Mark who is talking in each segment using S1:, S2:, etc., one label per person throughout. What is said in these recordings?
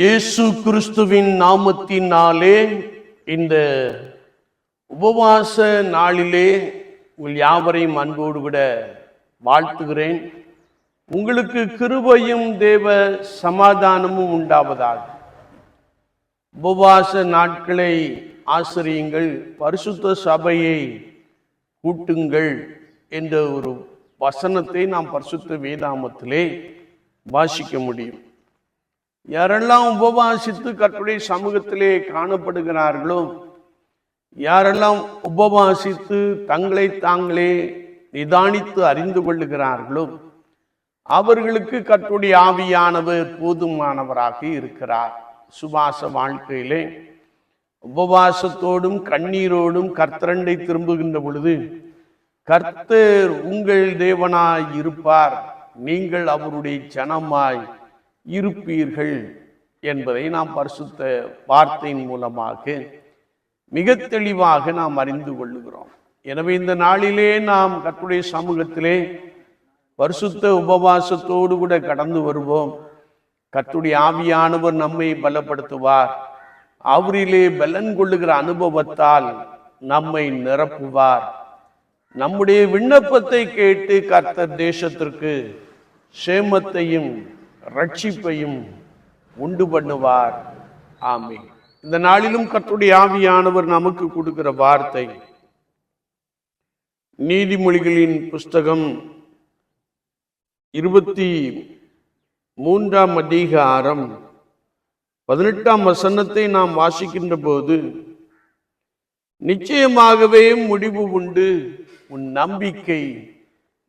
S1: இயேசு கிறிஸ்துவின் நாமத்தினாலே இந்த உபவாச நாளிலே உங்கள் யாவரையும் அன்போடு விட வாழ்த்துகிறேன். உங்களுக்கு கிருபையும் தேவ சமாதானமும் உண்டாவதாக. உபவாச நாட்களை ஆசிரியுங்கள் பரிசுத்த சபையை கூட்டுங்கள் என்ற ஒரு வசனத்தை நாம் பரிசுத்த வேதாமத்திலே வாசிக்க முடியும். யாரெல்லாம் உபவாசித்து கர்த்தருடைய சமூகத்திலே காணப்படுகிறார்களோ யாரெல்லாம் உபவாசித்து தங்களை தாங்களே நிதானித்து அறிந்து கொள்ளுகிறார்களோ அவர்களுக்கு கர்த்தருடைய ஆவியானவர் போதுமானவராக இருக்கிறார். சுபாச வாழ்க்கையிலே உபவாசத்தோடும் கண்ணீரோடும் கர்த்தரண்டை திரும்புகின்ற பொழுது கர்த்தர் உங்கள் தேவனாய் இருப்பார். நீங்கள் அவருடைய ஜனமாய் இருப்பீர்கள் என்பதை நாம் பரிசுத்த வார்த்தையின் மூலமாக மிக தெளிவாக நாம் அறிந்து கொள்ளுகிறோம். எனவே இந்த நாளிலே நாம் கர்த்தருடைய சமூகத்திலே பரிசுத்த உபவாசத்தோடு கூட கடந்து வருவோம். கத்துடைய ஆவியானவர் நம்மை பலப்படுத்துவார். அவரிலே பலன் கொள்ளுகிற அனுபவத்தால் நம்மை நிரப்புவார். நம்முடைய விண்ணப்பத்தை கேட்டு கர்த்தர் தேசத்திற்கு சேமத்தையும் ரட்சிப்பையும் உண்டு பண்ணுவார். ஆமே இந்த நாளிலும் கத்துடைய ஆவியானவர் நமக்கு கொடுக்கிற வார்த்தை நீதிமொழிகளின் புஸ்தகம் இருபத்தி மூன்றாம் அதிகாரம் பதினெட்டாம் வசனத்தை நாம் வாசிக்கின்ற போது நிச்சயமாகவே முடிவு உண்டு உன் நம்பிக்கை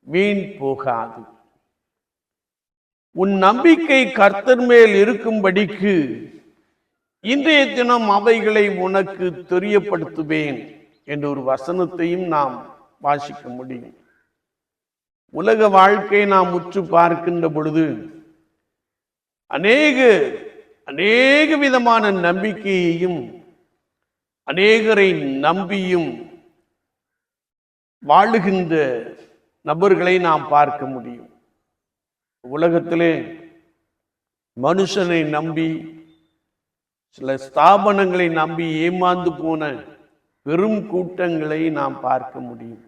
S1: வீண் போகாது. உன் நம்பிக்கை கர்த்தர் மேல் இருக்கும்படிக்கு இன்றைய தினம் அவைகளை உனக்கு தெரியப்படுத்துவேன் என்ற ஒரு வசனத்தையும் நாம் வாசிக்க முடியும். உலக வாழ்க்கை நாம் உற்று பார்க்கின்ற பொழுது அநேக அநேக விதமான நம்பிக்கையையும் அநேகரை நம்பியும் வாழுகின்ற நபர்களை நாம் பார்க்க முடியும். உலகத்திலே மனுஷனை நம்பி சில ஸ்தாபனங்களை நம்பி ஏமாந்து போன பெரும் கூட்டங்களை நாம் பார்க்க முடியும்.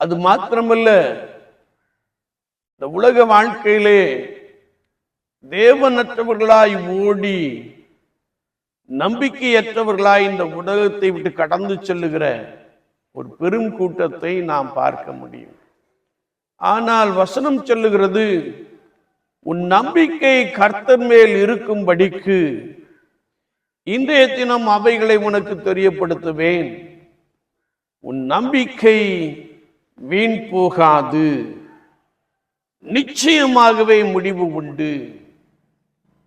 S1: அது மாத்திரமல்ல இந்த உலக வாழ்க்கையிலே தேவனற்றவர்களாய் ஓடி நம்பிக்கையற்றவர்களாய் இந்த உலகத்தை விட்டு கடந்து செல்லுகிற ஒரு பெரும் கூட்டத்தை நாம் பார்க்க முடியும். ஆனால் வசனம் சொல்லுகிறது உன் நம்பிக்கை கர்த்தர் மேல் இருக்கும்படிக்கு இன்றைய தினம் அவைகளை உனக்கு தெரியப்படுத்துவேன். உன் நம்பிக்கை வீண் போகாது. நிச்சயமாகவே முடிவு உண்டு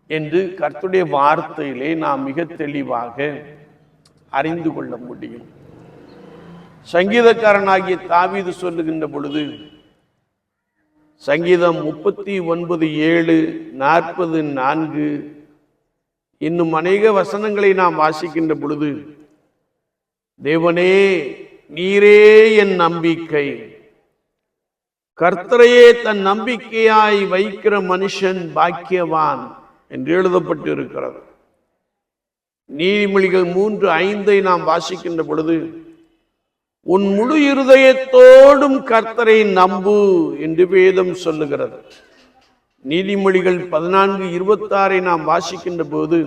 S1: என்று கர்த்தருடைய வார்த்தையிலே நாம் மிக தெளிவாக அறிந்து கொள்ள முடியும். சங்கீதக்காரனாகிய தாவீது சொல்லுகின்ற பொழுது சங்கீதம் முப்பத்தி ஒன்பது ஏழு நாற்பது நான்கு. இன்னும் அநேக வசனங்களை நாம் வாசிக்கின்ற பொழுது தேவனே நீரே என் நம்பிக்கை. கர்த்தரையே தன் நம்பிக்கையாய் வைக்கிற மனுஷன் பாக்கியவான் என்று எழுதப்பட்டு இருக்கிறது நீதிமொழிகள் மூன்று ஐந்தை நாம் வாசிக்கின்ற பொழுது உன் முழு இருதயத்தோடும் கர்த்தரை நம்பு என்று வேதம் சொல்லுகிறது. நீதிமொழிகள் பதினான்கு இருபத்தாறை நாம் வாசிக்கின்ற போது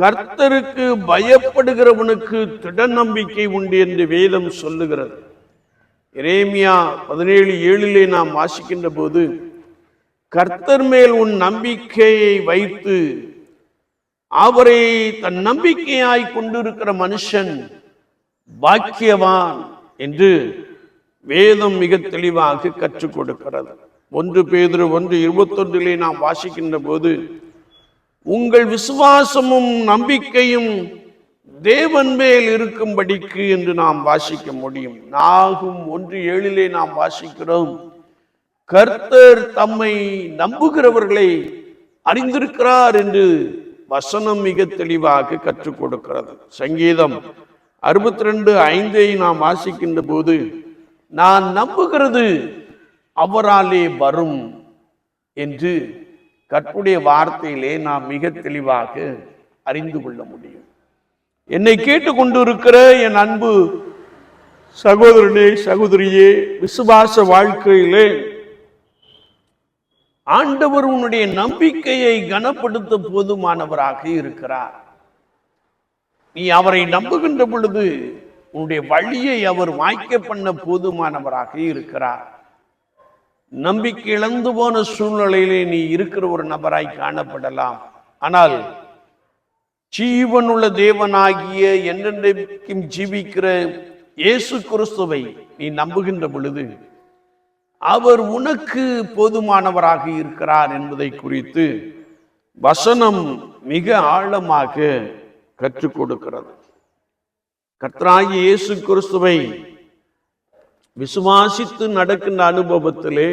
S1: கர்த்தருக்கு பயப்படுகிறவனுக்கு திட நம்பிக்கை உண்டு என்று வேதம் சொல்லுகிறது. இரேமியா பதினேழு ஏழிலே நாம் வாசிக்கின்ற போது கர்த்தர் மேல் உன் நம்பிக்கையை வைத்து அவரை தன் நம்பிக்கையாய் கொண்டிருக்கிற மனுஷன் பாக்கியவான் என்று வேதம் மிக தெளிவாக கற்றுக் கொடுக்கிறது. ஒன்று பேதுரு ஒன்று இருபத்தொன்றிலே நாம் வாசிக்கின்ற போது உங்கள் விசுவாசமும் நம்பிக்கையும் தேவன் மேல் இருக்கும்படிக்கு என்று நாம் வாசிக்க முடியும். நாகும் ஒன்று ஏழிலே நாம் வாசிக்கிறோம் கர்த்தர் தம்மை நம்புகிறவர்களை அறிந்திருக்கிறார் என்று வசனம் மிக தெளிவாக கற்றுக் கொடுக்கிறது. சங்கீதம் அறுபத்தி ரெண்டு ஐந்தை நாம் வாசிக்கின்ற போது நான் நம்புகிறது அவராலே வரும் என்று கற்புடைய வார்த்தையிலே நாம் மிக தெளிவாக அறிந்து கொள்ள முடியும். என்னை கேட்டுக்கொண்டிருக்கிற என் அன்பு சகோதரனே சகோதரியே விசுவாச வாழ்க்கையிலே ஆண்டவர் உன்னுடைய நம்பிக்கையை கனப்படுத்த போதுமானவராக இருக்கிறார். நீ அவரை நம்புகின்ற பொழுது உன்னுடைய வழியை அவர் வாய்க்க பண்ண போதுமானவராக இருக்கிறார். நம்பிக்கை இழந்து போன சூழ்நிலையிலே நீ இருக்கிற ஒரு நபராய் காணப்படலாம். ஆனால் ஜீவனுள்ள தேவனாகிய என்றென்றைக்கும் ஜீவிக்கிற இயேசு கிறிஸ்துவை நீ நம்புகின்ற பொழுது அவர் உனக்கு போதுமானவராக இருக்கிறார் என்பதை குறித்து வசனம் மிக ஆழமாக கற்றுக் கொடுக்கிறது கர்த்தராகிய இயேசு கிறிஸ்துவை விசுவாசித்து நடக்கின்ற அனுபவத்திலே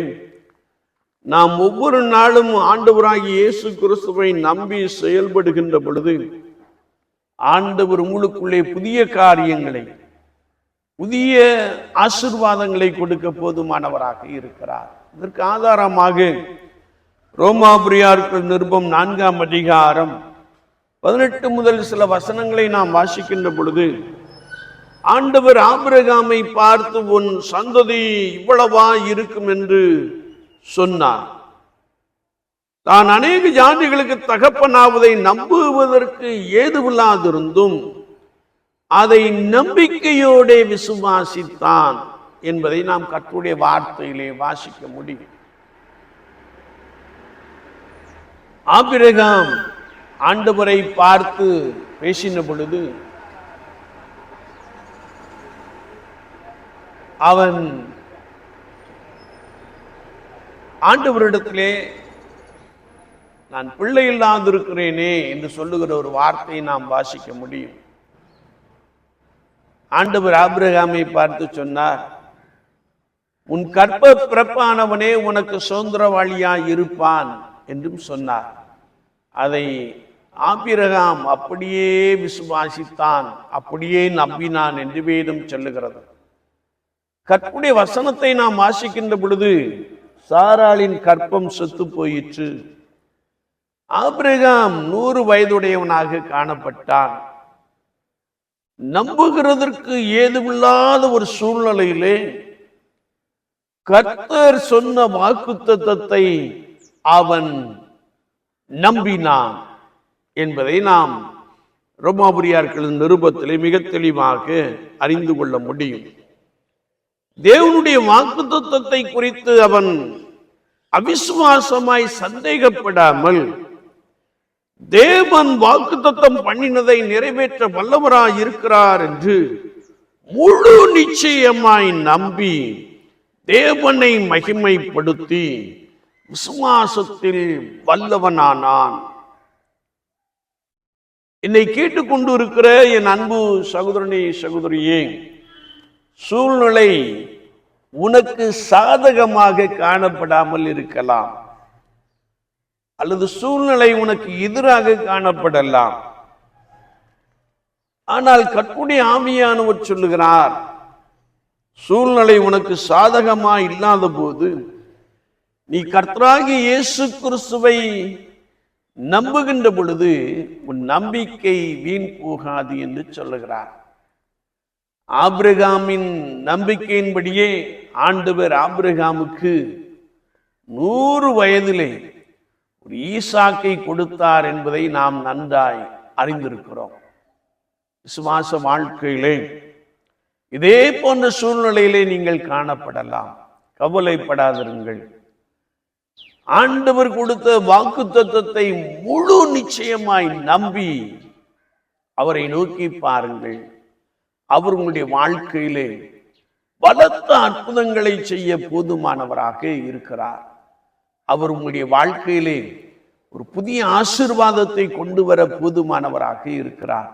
S1: நாம் ஒவ்வொரு நாளும் ஆண்டவராகி இயேசு கிறிஸ்துவை நம்பி செயல்படுகின்ற பொழுது ஆண்டவர் உங்களுக்குள்ளே புதிய காரியங்களை புதிய ஆசிர்வாதங்களை கொடுக்க போதுமானவராக இருக்கிறார். இதற்கு ஆதாரமாக ரோமாபுரியார்கள் நிருபம் நான்காம் அதிகாரம் பதினெட்டு முதல் சில வசனங்களை நாம் வாசிக்கின்ற பொழுது ஆண்டவர் ஆபிரகாமை பார்த்து உன் சந்ததி இவ்வளவா இருக்கும் என்று சொன்னார். தான் அநேக ஜாதிகளுக்கு தகப்பனாவதை நம்புவதற்கு ஏதுவில்லாதிருந்தும் அதை நம்பிக்கையோட விசுவாசித்தான் என்பதை நாம் கற்றுடைய வார்த்தையிலே வாசிக்க முடியும். ஆபிரகாம் ஆண்டவரை பார்த்து பேசின பொழுது அவன் ஆண்டவரிடத்திலே நான் பிள்ளை இல்லாதிருக்கிறேனே என்று சொல்லுகிற ஒரு வார்த்தையை நாம் வாசிக்க முடியும். ஆண்டவர் ஆபிரகாமை பார்த்து சொன்னார் உன் கற்ப பிறப்பானவனே உனக்கு சுதந்திரவாளியாய் இருப்பான் என்றும் சொன்னார். அதை ஆபிரகாம் அப்படியே விசுவாசித்தான் அப்படியே நம்பினான் என்று வேதம் சொல்லுகிறது. கற்புடைய வசனத்தை நாம் வாசிக்கின்ற பொழுது சாராளின் கற்பம் செத்து போயிற்று. ஆபிரகாம் நூறு வயதுடையவனாக காணப்பட்டான். நம்புகிறதற்கு ஏதுமில்லாத ஒரு சூழ்நிலையிலே கர்த்தர் சொன்ன வாக்குத்தத்தத்தை அவன் நம்பினான். என்பதை நாம் ரோமாபுரியார்களின் நிருபத்திலே மிக தெளிவாக அறிந்து கொள்ள முடியும். தேவனுடைய வாக்குத்தத்தத்தை குறித்து அவன் அவிசுவாசமாய் சந்தேகப்படாமல் தேவன் வாக்குத்தத்தம் பண்ணினதை நிறைவேற்ற வல்லவராய் இருக்கிறார் என்று முழு நிச்சயமாய் நம்பி தேவனை மகிமைப்படுத்தி விசுவாசத்தில் வல்லவனானான். என்னை கேட்டுக்கொண்டு இருக்கிற என் அன்பு சகோதரனே சகோதரியே சூழ்நிலை உனக்கு சாதகமாக காணப்படாமல் இருக்கலாம். அல்லது சூழ்நிலை உனக்கு எதிராக காணப்படலாம். ஆனால் கற்புடைய ஆவியானவர் சொல்லுகிறார் சூழ்நிலை உனக்கு சாதகமா இல்லாத போது நீ கர்த்தராகி இயேசு கிறிஸ்துவை நம்புகின்ற பொழுது உன் நம்பிக்கை வீண் போகாது என்று சொல்லுகிறார். ஆபிரகாமின் நம்பிக்கையின்படியே ஆண்டவர் ஆபிரகாமுக்கு நூறு வயதிலே ஒரு ஈசாக்கை கொடுத்தார் என்பதை நாம் நன்றாய் அறிந்திருக்கிறோம். விசுவாச வாழ்க்கையிலே இதே போன்ற சூழ்நிலையிலே நீங்கள் காணப்படலாம். கவலைப்படாதிருங்கள். ஆண்டவர் கொடுத்த வாக்கு தத்துவத்தை முழு நிச்சயமாய் நம்பி அவரை நோக்கி பாருங்கள். அவர் உங்களுடைய வாழ்க்கையிலே பலத்த அற்புதங்களை செய்ய போதுமானவராக இருக்கிறார். அவர் உங்களுடைய வாழ்க்கையிலே ஒரு புதிய ஆசிர்வாதத்தை கொண்டு வர போதுமானவராக இருக்கிறார்.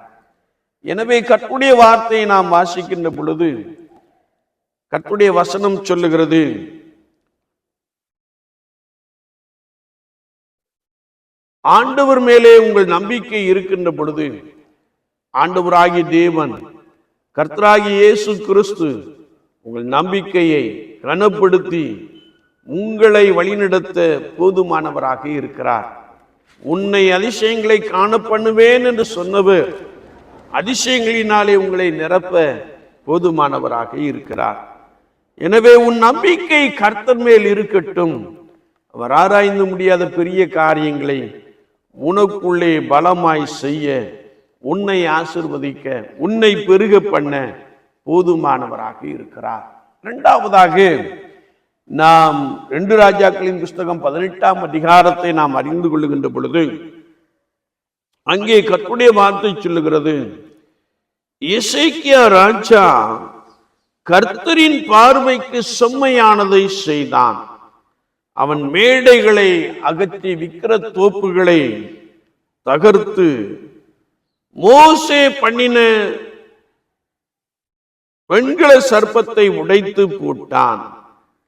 S1: எனவே கற்புடைய வார்த்தையை நாம் வாசிக்கின்ற பொழுது கற்புடைய வசனம் சொல்லுகிறது ஆண்டவர் மேலே உங்கள் நம்பிக்கை இருக்கின்ற பொழுது ஆண்டவராகிய தேவன் கர்த்தராகி இயேசு கிறிஸ்து உங்கள் நம்பிக்கையை கனப்படுத்தி உங்களை வழிநடத்த போதுமானவராக இருக்கிறார். உன்னை அதிசயங்களை காண பண்ணுவேன் என்று சொன்னவர் அதிசயங்களினாலே உங்களை நிரப்ப போதுமானவராக இருக்கிறார். எனவே உன் நம்பிக்கை கர்த்தர் மேல் இருக்கட்டும். அவர் ஆராய்ந்து முடியாத பெரிய காரியங்களை உனக்குள்ளே பலமாய் செய்ய உன்னை ஆசிர்வதிக்க உன்னை பெருக பண்ண போதுமானவராக இருக்கிறார். இரண்டாவதாக நாம் ரெண்டு ராஜாக்களின் புஸ்தகம் பதினெட்டாம் அதிகாரத்தை நாம் அறிந்து கொள்ளுகின்ற பொழுது அங்கே கற்புடைய வார்த்தை சொல்லுகிறது இசைக்கியா ராஜா கர்த்தரின் பார்வைக்கு செம்மையானதை செய்தான். அவன் மேடைகளை அகற்றி விக்கிர தோப்புகளை தகர்த்து மோசே பண்ணின வெண்கல சர்ப்பத்தை உடைத்து போட்டான்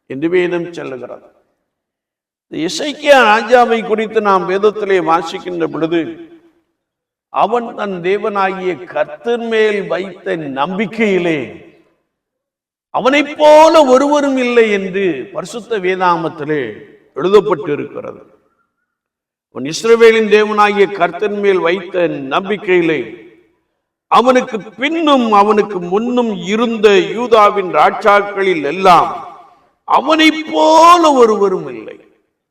S1: என்று வேதம் செல்லுகிறது. இசைக்கியா ராஜாவை குறித்து நாம் வேதத்திலே வாசிக்கின்ற பொழுது அவன் தன் தேவனாகிய கர்த்தர் மேல் வைத்த நம்பிக்கையிலே அவனைப் போல ஒருவரும் இல்லை என்று பரிசுத்த வேதாமத்திலே எழுதப்பட்டு இருக்கிறது உன் இஸ்ரவேலின் தேவனாகிய கர்த்தன் மேல் வைத்த நம்பிக்கையிலே அவனுக்கு பின்னும் அவனுக்கு முன்னும் இருந்த யூதாவின் ராஜாக்களில் எல்லாம் அவனைப் போல ஒருவரும் இல்லை.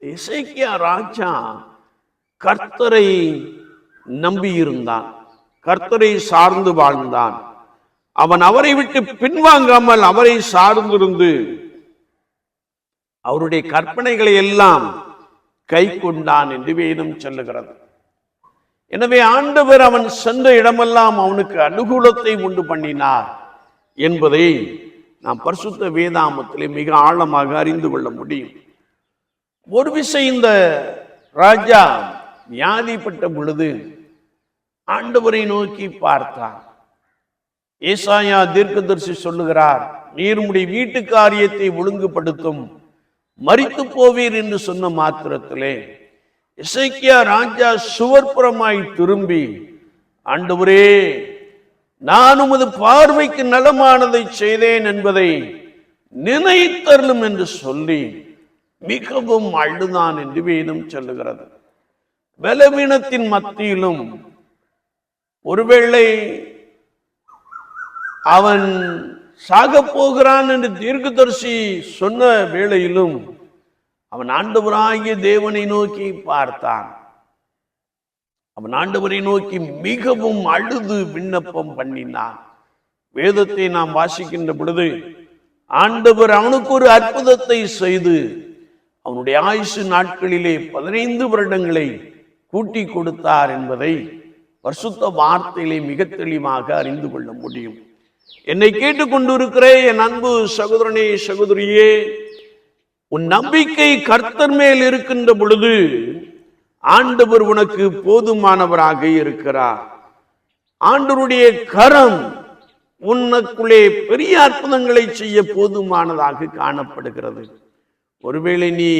S1: இசைக்கியா ராஜா கர்த்தரை நம்பியிருந்தான் கர்த்தரை சார்ந்து வாழ்ந்தான். அவன் அவரை விட்டு பின்வாங்காமல் அவரை சார்ந்திருந்து அவருடைய கற்பனைகளை எல்லாம் கை கொண்டான் என்று வேதம் சொல்லுகிறது. எனவே ஆண்டவர் அவன் சென்ற இடமெல்லாம் அவனுக்கு அனுகூலத்தை உண்டு பண்ணினார் என்பதை நாம் பரிசுத்த வேதாமத்திலே மிக ஆழமாக அறிந்து கொள்ள முடியும். ஒரு விசை இந்த ராஜா வியாதிப்பட்ட பொழுது ஆண்டவரை நோக்கி பார்த்தான். ஏசாயா தீர்க்கதரிசி சொல்லுகிறார் நீர் உடைய வீட்டு காரியத்தை ஒழுங்குபடுத்தும். மறித்து போவீர் என்று சொன்ன மாத்திரத்திலே இசைக்கியா ராஜா சுவர்புறமாய் திரும்பி ஆண்டவரே நான் உமது பார்வைக்கு நலமானதை செய்தேன் என்பதை நினைத்தருளும் என்று சொல்லி மிகவும் அழுதான் என்று வேதம் சொல்லுகிறது. பலவீனத்தின் மத்தியிலும் ஒருவேளை அவன் சாகப் போகிறான் என்று தீர்க்கதரிசி சொன்ன வேளையிலும் அவன் ஆண்டவராகிய தேவனை நோக்கி பார்த்தான். அவன் ஆண்டவரை நோக்கி மிகவும் அழுது விண்ணப்பம் பண்ணினான். வேதத்தை நாம் வாசிக்கின்ற பொழுது ஆண்டவர் அவனுக்கு ஒரு அற்புதத்தை செய்து அவனுடைய ஆயுசு நாட்களிலே பதினைந்து வருடங்களை கூட்டி கொடுத்தார் என்பதை பரிசுத்த வார்த்தையிலே மிக தெளிவாக அறிந்து கொள்ள முடியும். என்னை கேட்டுக்கொண்டிருக்கிற என் அன்பு சகோதரனே சகோதரியே. உன் நம்பிக்கை கர்த்தர் மேல் இருக்கின்ற பொழுது ஆண்டவர் உனக்கு போதுமானவராக இருக்கிறார். ஆண்டவருடைய கரம் உனக்குள்ளே பெரிய அற்புதங்களை செய்ய போதுமானதாக காணப்படுகிறது. ஒருவேளை நீ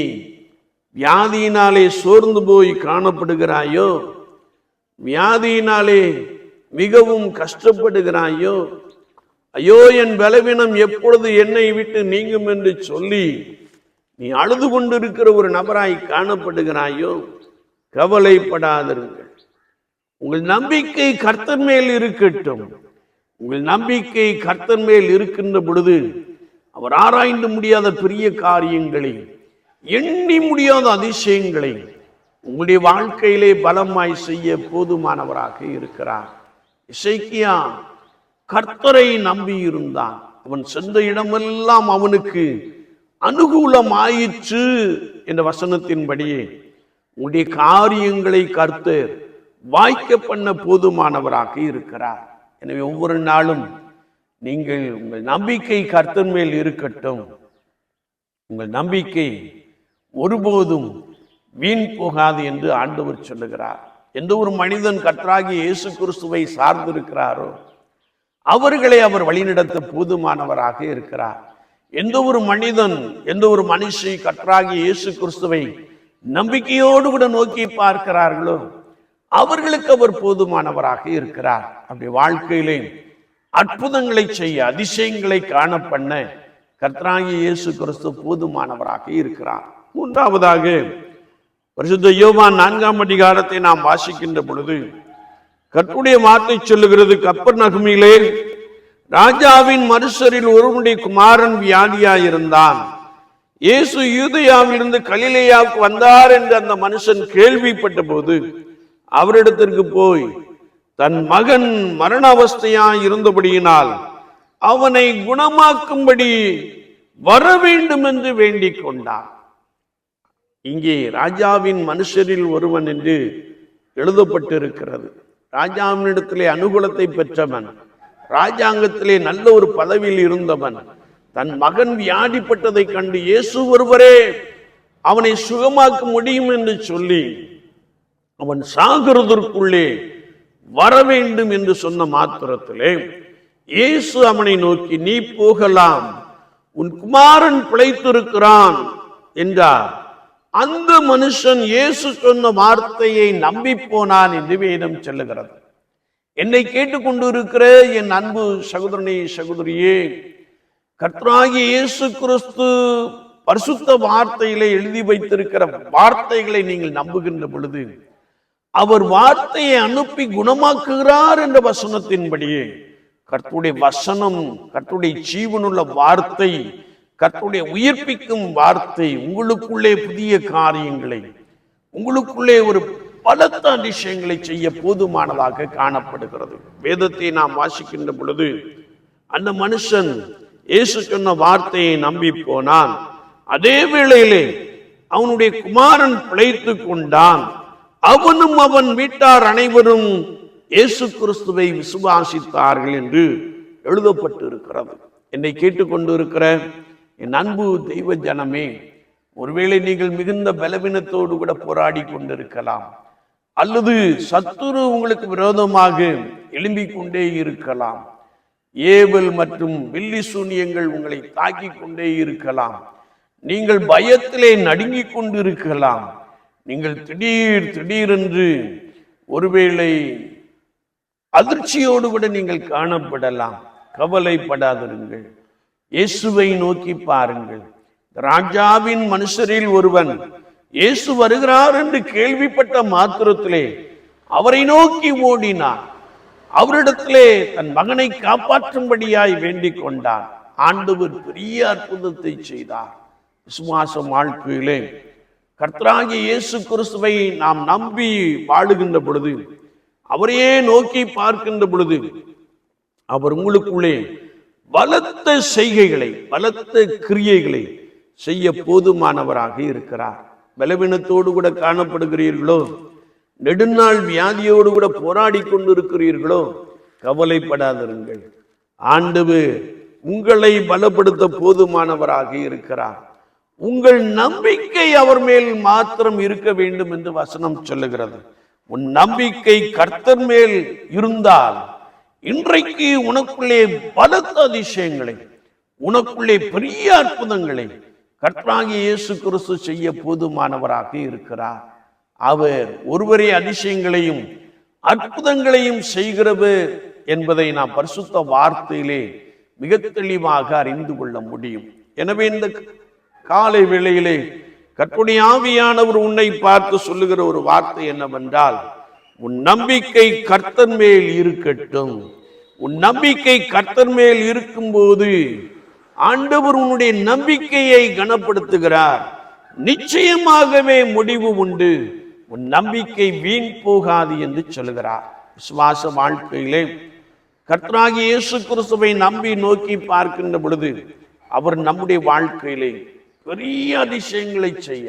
S1: வியாதியினாலே சோர்ந்து போய் காணப்படுகிறாயோ வியாதியினாலே மிகவும் கஷ்டப்படுகிறாயோ ஐயோ என் பலவீனம் எப்பொழுது என்னை விட்டு நீங்கும் என்று சொல்லி நீ அழுது கொண்டிருக்கிற ஒரு நபராய் காணப்படுகிறாயோ கவலைப்படாதிருங்கள். உங்கள் நம்பிக்கை கர்த்தன் மேல் இருக்கட்டும். உங்கள் நம்பிக்கை கர்த்தன் மேல் இருக்கின்ற பொழுது அவர் ஆராய்ந்து முடியாத பெரிய காரியங்களை எண்ணி முடியாத அதிசயங்களை உங்களுடைய வாழ்க்கையிலே பலமாய் செய்ய போதுமானவராக இருக்கிறார். இசைக்கியா கர்த்தரை நம்பி இருந்தான் அவன் சென்ற இடமெல்லாம் அவனுக்கு அனுகூலமாயிற்று என்ற வசனத்தின்படியே உங்களுடைய காரியங்களை கர்த்தர் வாய்க்க பண்ண போதுமானவராக இருக்கிறார். எனவே ஒவ்வொரு நாளும் நீங்கள் உங்கள் நம்பிக்கை கர்த்தர் மேல் இருக்கட்டும். உங்கள் நம்பிக்கை ஒருபோதும் வீண் போகாது என்று ஆண்டவர் சொல்லுகிறார். எந்த ஒரு மனிதன் கர்த்தராகி இயேசு கிறிஸ்துவை சார்ந்திருக்கிறாரோ அவர்களை அவர் வழிநடத்த போதுமானவராக இருக்கிறார். எந்த ஒரு மனிதன் எந்த ஒரு மனுஷி கற்றாகி இயேசு கிறிஸ்துவை நம்பிக்கையோடு கூட நோக்கி பார்க்கிறார்களோ அவர்களுக்கு அவர் போதுமானவராக இருக்கிறார். அப்படி வாழ்க்கையிலே அற்புதங்களை செய்ய அதிசயங்களை காண பண்ண கர்த்தராகி இயேசு கிறிஸ்து போதுமானவராக இருக்கிறார். மூன்றாவதாக பரிசுத்த யோவான் நான்காம் அதிகாரத்தை நாம் வாசிக்கின்ற பொழுது கர்த்தருடைய வார்த்தை சொல்லுகிறது கப்பர் நகுமியிலே ராஜாவின் மனுஷரில் ஒருவனுடைய குமாரன் வியாதியாயிருந்தான் இயேசு யூதயாவிலிருந்து கலிலேயாவுக்கு வந்தார் என்று அந்த மனுஷன் கேள்விப்பட்ட போது அவரிடத்திற்கு போய் தன் மகன் மரண அவஸ்தையாய் இருந்தபடியினால் அவனை குணமாக்கும்படி வர வேண்டும் என்று வேண்டிக் கொண்டான். இங்கே ராஜாவின் மனுஷரில் ஒருவன் என்று எழுதப்பட்டிருக்கிறது. ராஜாவினிடத்திலே அனுகூலத்தை பெற்றவன். ராஜாங்கத்திலே நல்ல ஒரு பதவியில் இருந்தவன். தன் மகன் வியாதிப்பட்டதை கண்டு இயேசு ஒருவரே அவனை சுகமாக்க முடியும் என்று சொல்லி அவன் சாகிறதற்குள்ளே வர வேண்டும் என்று சொன்ன மாத்திரத்திலே இயேசு அவனை நோக்கி நீ போகலாம். உன் குமாரன் பிழைத்திருக்கிறான் என்றார். அந்த மனுஷன் இயேசு சொன்ன வார்த்தையை நம்பி போனான் என்று வேதம் சொல்லுகிறது. என்னை கேட்டுக்கொண்டிருக்கிற என் அன்பு சகோதரனே சகோதரியே கர்த்தராகி இயேசு கிறிஸ்து பரிசுத்த வார்த்தையிலே எழுதி வைத்திருக்கிற வார்த்தைகளை நீங்கள் நம்புகின்ற பொழுது அவர் வார்த்தையை அனுப்பி குணமாக்குகிறார் என்ற வசனத்தின்படியே கர்த்துடைய வசனம் கர்த்துடைய ஜீவனுள்ள வார்த்தை கர்த்தருடைய உயிர்ப்பிக்கும் வார்த்தை உங்களுக்குள்ளே புதிய காரியங்களை உங்களுக்குள்ளே ஒரு பலத்த அதிசயங்களை செய்ய போதுமானதாக காணப்படுகிறது. வேதத்தை நாம் வாசிக்கின்ற பொழுது அந்த மனுஷன் இயேசு சொன்ன வார்த்தையை நம்பி போனான். அதே வேளையிலே அவனுடைய குமாரன் பிழைத்து கொண்டான். அவனும் அவன் வீட்டார் அனைவரும் இயேசு கிறிஸ்துவை விசுவாசித்தார்கள் என்று எழுதப்பட்டு இருக்கிறது என்னை கேட்டுக்கொண்டு இருக்கிற என் அன்பு தெய்வ ஜனமே ஒருவேளை நீங்கள் மிகுந்த பலவீனத்தோடு கூட போராடி கொண்டிருக்கலாம். அல்லது சத்துரு உங்களுக்கு விரோதமாக எழும்பிக் கொண்டே இருக்கலாம். ஏவல் மற்றும் வில்லி சூன்யங்கள் உங்களை தாக்கிக் கொண்டே இருக்கலாம். நீங்கள் பயத்திலே நடுங்கிக் கொண்டிருக்கலாம். நீங்கள் திடீர் திடீரென்று ஒருவேளை அதிர்ச்சியோடு கூட நீங்கள் காணப்படலாம். கவலைப்படாதிருங்கள். இயேசுவை நோக்கி பாருங்கள். ராஜாவின் மனுஷரில் ஒருவன் இயேசு வருகிறார் என்று கேள்விப்பட்ட மாத்திரத்திலே அவரை நோக்கி ஓடினான். அவரிடத்திலே தன் மகனை காப்பாற்றும்படியாய் வேண்டிக் கொண்டான். ஆண்டவர் பெரிய அற்புதத்தை செய்தார். விசுவாசம் வாழ்க்கையிலே கர்த்தராகி இயேசு கிறிஸ்துவை நாம் நம்பி வாழுகின்ற பொழுது அவரையே நோக்கி பார்க்கின்ற பொழுது அவர் உங்களுக்குள்ளே பலத்த செய்கைகளை பலத்த கிரியைகளை செய்ய போதுமானவராக இருக்கிறார். பலவீனத்தோடு கூட காணப்படுகிறீர்களோ? நெடுநாள் வியாதியோடு கூட போராடி கொண்டிருக்கிறீர்களோ? கவலைப்படாதிருங்கள். ஆண்டு உங்களை பலப்படுத்த போதுமானவராக இருக்கிறார். உங்கள் நம்பிக்கை அவர் மேல் மாத்திரம் இருக்க வேண்டும் என்று வசனம் சொல்லுகிறது. உன் நம்பிக்கை கர்த்தர் மேல் இருந்தால் இன்றைக்கு உனக்குள்ளே பலத்த அதிசயங்களை உனக்குள்ளே பெரிய அற்புதங்களை கற்றாகி இயேசு கிறிஸ்து செய்ய போதுமானவராக இருக்கிறார். அவர் ஒருவரே அதிசயங்களையும் அற்புதங்களையும் செய்கிறவர் என்பதை நாம் பரிசுத்த வார்த்தையிலே மிக தெளிவாக அறிந்து கொள்ள முடியும். எனவே இந்த காலை வேளையிலே கற்புடைய ஆவியானவர் உன்னை பார்த்து சொல்லுகிற ஒரு வார்த்தை என்னவென்றால் உன் நம்பிக்கை கர்த்தன் மேல் இருக்கட்டும். உன் நம்பிக்கை கர்த்தன் மேல் இருக்கும்போது ஆண்டவர் உன்னுடைய நம்பிக்கையை கனப்படுத்துகிறார். நிச்சயமாகவே முடிவு உண்டு. உன் நம்பிக்கை வீண் போகாது என்று சொல்லுகிறார். விசுவாச வாழ்க்கையிலே கர்த்தராகி இயேசு கிறிஸ்துவை நம்பி நோக்கி பார்க்கின்ற பொழுது அவர் நம்முடைய வாழ்க்கையிலே பெரிய அதிசயங்களை செய்ய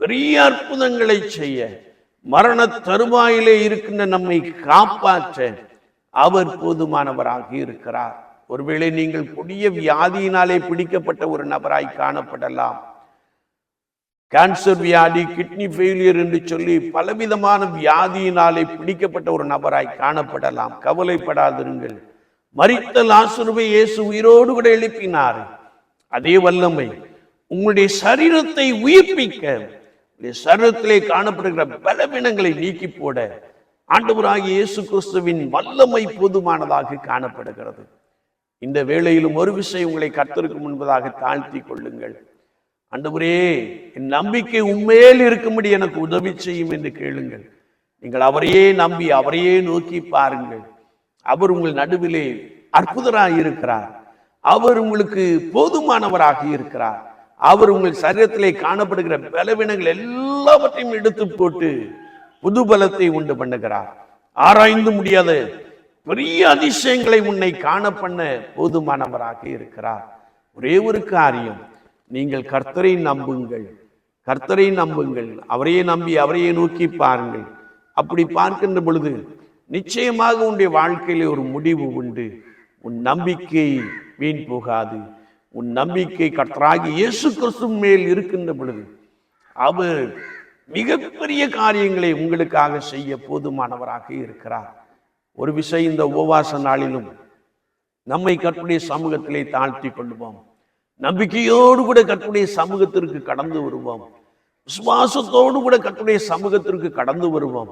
S1: பெரிய அற்புதங்களை செய்ய மரண தருவாயிலே இருக்கின்ற நம்மை காப்பாற்ற அவர் போதுமானவராக இருக்கிறார். ஒருவேளை நீங்கள் கொடிய வியாதியினாலே பிடிக்கப்பட்ட ஒரு நபராய் காணப்படலாம். கேன்சர் வியாதி கிட்னி ஃபெயிலியர் என்று சொல்லி பலவிதமான வியாதியினாலே பிடிக்கப்பட்ட ஒரு நபராய் காணப்படலாம். கவலைப்படாதிருங்கள். மறித்த லாசுருவை இயேசு உயிரோடு கூட எழுப்பினார். அதே வல்லமை. உங்களுடைய சரீரத்தை உயிர்ப்பிக்க சரீரத்திலே காணப்படுகிற பலவீனங்களை நீக்கி போட ஆண்டவராகிய இயேசு கிறிஸ்துவின் வல்லமை போதுமானதாக காணப்படுகிறது. இந்த வேளையிலும் ஒரு விஷயம் உங்களை கர்த்தருக்கு முன்பதாக தாழ்த்தி கொள்ளுங்கள். ஆண்டவரே என் நம்பிக்கை உண்மையில் இருக்கும்படி எனக்கு உதவி செய்யும் என்று கேளுங்கள். நீங்கள் அவரையே நம்பி அவரையே நோக்கி பாருங்கள். அவர் உங்கள் நடுவிலே அற்புதராக இருக்கிறார் அவர் உங்களுக்கு போதுமானவராக இருக்கிறார். அவர் உங்கள் சரீரத்திலே காணப்படுகிற பலவீனங்கள் எல்லாவற்றையும் எடுத்து போட்டு புது பலத்தை உண்டு பண்ணுகிறார். ஆராய்ந்து முடியாத பெரிய அதிசயங்களை உன்னை காண பண்ண போதுமானவராக இருக்கிறார். ஒரே ஒரு காரியம் நீங்கள் கர்த்தரை நம்புங்கள். கர்த்தரை நம்புங்கள். அவரையே நம்பி அவரையே நோக்கி பாருங்கள். அப்படி பார்க்கின்ற பொழுது நிச்சயமாக உன்னுடைய வாழ்க்கையிலே ஒரு முடிவு உண்டு. உன் நம்பிக்கை வீண் போகாது. உன் நம்பிக்கை கர்த்தராகி இயேசு கிறிஸ்து மேல் இருக்கின்ற பொழுது அவர் மிகப்பெரிய காரியங்களை உங்களுக்காக செய்ய போதுமானவராக இருக்கிறார். ஒரு விஷயம் இந்த உபவாச நாளிலும் நம்மை கற்புடைய சமூகத்திலே தாழ்த்தி கொள்வோம். நம்பிக்கையோடு கூட கற்புடைய சமூகத்திற்கு கடந்து வருவோம். விசுவாசத்தோடு கூட கற்புடைய சமூகத்திற்கு கடந்து வருவோம்.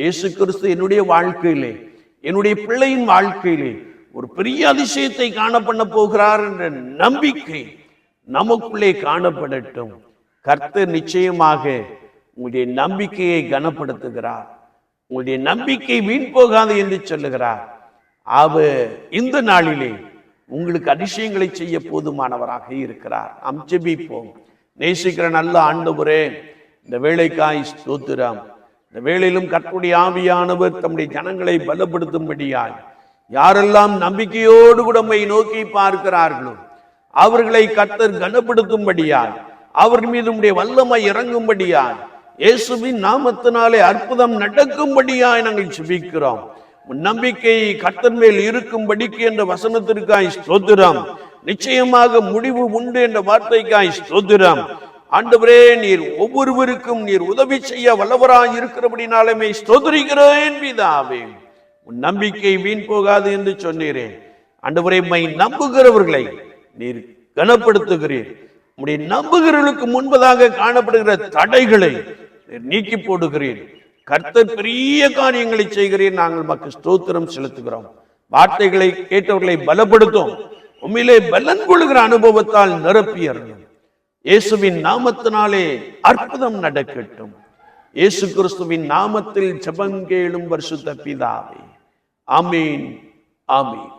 S1: இயேசு கிறிஸ்து என்னுடைய வாழ்க்கையிலே என்னுடைய பிள்ளையின் வாழ்க்கையிலே ஒரு பெரிய அதிசயத்தை காண பண்ண போகிறார் என்ற நம்பிக்கை நமக்குள்ளே காணப்படட்டும். கர்த்தர் நிச்சயமாக உங்களுடைய நம்பிக்கையை கனப்படுத்துகிறார். உங்களுடைய நம்பிக்கை வீண் போகாது என்று சொல்லுகிறார். அவர் இந்த நாளிலே உங்களுக்கு அதிசயங்களை செய்ய போதுமானவராக இருக்கிறார். நாம் ஜெபிப்போம். நேசிக்கிற நல்ல ஆண்டவரே இந்த வேலைக்காய் ஸ்தோத்திரம். இந்த வேளையிலும் கர்த்தருடைய ஆவியானவர் தம்முடைய ஜனங்களை பலப்படுத்தும்படியாய் யாரெல்லாம் நம்பிக்கையோடு கூட உண்மை நோக்கி பார்க்கிறார்களோ அவர்களை கத்தர் கனப்படுத்தும்படியாய் அவர் மீது உடைய வல்லமை இறங்கும்படியாய் இயேசுவின் நாமத்தினாலே அற்புதம் நடக்கும்படியாய் நாங்கள் சுபிக்கிறோம் உன் நம்பிக்கை கத்தன் மேல் இருக்கும்படிக்கு என்ற வசனத்திற்காய் ஸ்தோத்திரம். நிச்சயமாக முடிவு உண்டு என்ற வார்த்தைக்காய் ஸ்தோத்திரம். ஆண்டவரே நீர் ஒவ்வொருவருக்கும் நீர் உதவி செய்ய வல்லவராய் இருக்கிறபடினாலுமே ஸ்தோதரிக்கிறேன் பிதாவே. உன் நம்பிக்கை வீண் போகாது என்று சொன்னீரே. அன்றுவரை மை நம்புகிறவர்களை நீர் கனப்படுத்துகிறீர். உம்முடைய நம்புகிறவர்களுக்கு முன்பதாக காணப்படுகிற தடைகளை நீர் நீக்கி போடுகிறீர். கர்த்தர் பெரிய காரியங்களை செய்கிறீர். நாங்கள் மக்கள் ஸ்தோத்திரம் செலுத்துகிறோம். வார்த்தைகளை கேட்டவர்களை பலப்படுத்தும். உண்மையிலே பலன் கொள்கிற அனுபவத்தால் நிரப்பியறணும் இயேசுவின் நாமத்தினாலே அற்புதம் நடக்கட்டும். இயேசு கிறிஸ்துவின் நாமத்தில் ஜெபம் கேளும் பரிசுத்த பிதாவே. আমিন আমিন